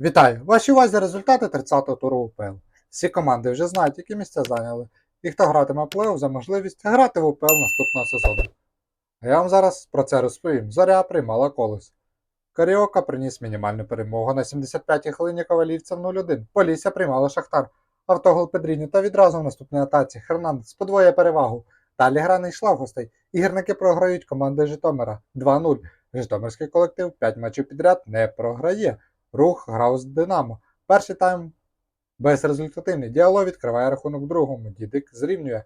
Вітаю! Ваші увазі результати 30-го туру УПЛ. Всі команди вже знають, які місця зайняли, і хто гратиме плей-офф за можливість грати в УПЛ наступного сезону. А я вам зараз про це розповім. Зоря приймала колес. Каріока приніс мінімальну перемогу на 75-й хвилині ковалівцям 0-1. Полісся приймала Шахтар. Автогол Педріні та відразу в наступній атаці Хернандес подвоє перевагу. Далі гра не йшла в гостей. І програють команди Житомира 2-0. Житомирський колектив 5 матчів підряд не програє. Рух грав з Динамо. Перший тайм безрезультативний. Діало відкриває рахунок другому. Дідик зрівнює.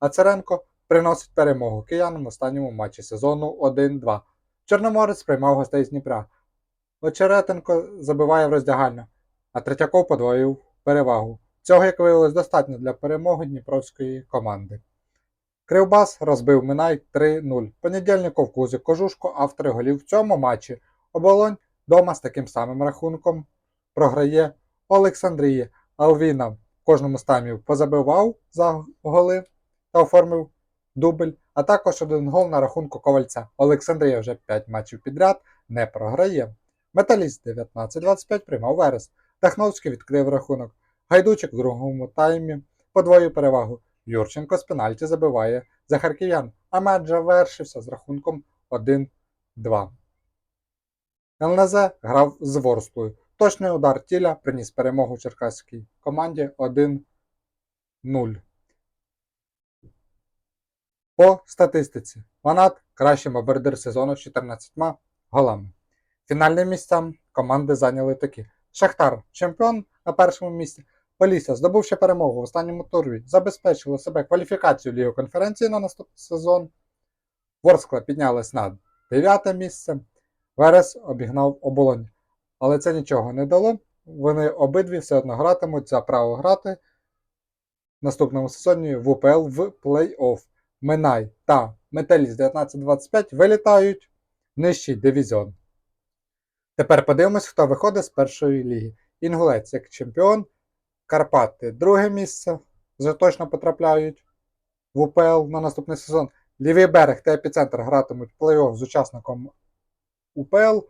А Царенко приносить перемогу киянам в останньому матчі сезону 1-2. Чорноморець приймав гостей з Дніпра. Очеретенко забиває в роздягальню, а Третьяков подвоїв перевагу. Цього, як виявилось, достатньо для перемоги дніпровської команди. Кривбас розбив Минай 3-0. Понедільников Кузик Кожушко автори голів в цьому матчі. Оболонь Дома з таким самим рахунком програє Олександрія. Алвіна в кожному з таймів позабивав за голи та оформив дубль, а також один гол на рахунку ковальця. Олександрія вже 5 матчів підряд не програє. Металіст 19-25 приймав Верес. Дахновський відкрив рахунок. Гайдучик в другому таймі подвоїв перевагу. Юрченко з пенальті забиває за харків'ян, а матч завершився з рахунком 1-2. ЛНЗ грав з Ворсклою. Точний удар тіля приніс перемогу черкаській команді 1-0. По статистиці. Ванат кращий бомбардир сезону з 14 голами. Фінальним місцям команди зайняли такі: Шахтар чемпіон на першому місці. Полісся, здобувши перемогу в останньому турі, забезпечило себе кваліфікацію Ліги конференції на наступний сезон. Ворскла піднялась на 9 місце. Верес обігнав оболонь. Але це нічого не дало. Вони обидві все одно гратимуть за право грати наступному сезоні в УПЛ в плей-офф. Минай та Металіст 1925 вилітають в нижчий дивізіон. Тепер подивимось, хто виходить з першої ліги. Інгулець як чемпіон, Карпати друге місце. Вже точно потрапляють в УПЛ на наступний сезон. Лівий берег та епіцентр гратимуть плей-офф з учасником УПЛ.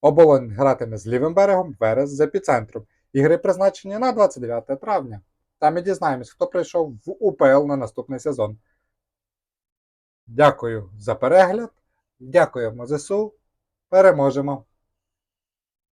Оболонь гратиме з лівим берегом, Верес з епіцентром. Ігри призначені на 29 травня. Там і дізнаємось, хто прийшов в УПЛ на наступний сезон. Дякую за перегляд. Дякуємо ЗСУ. Переможемо!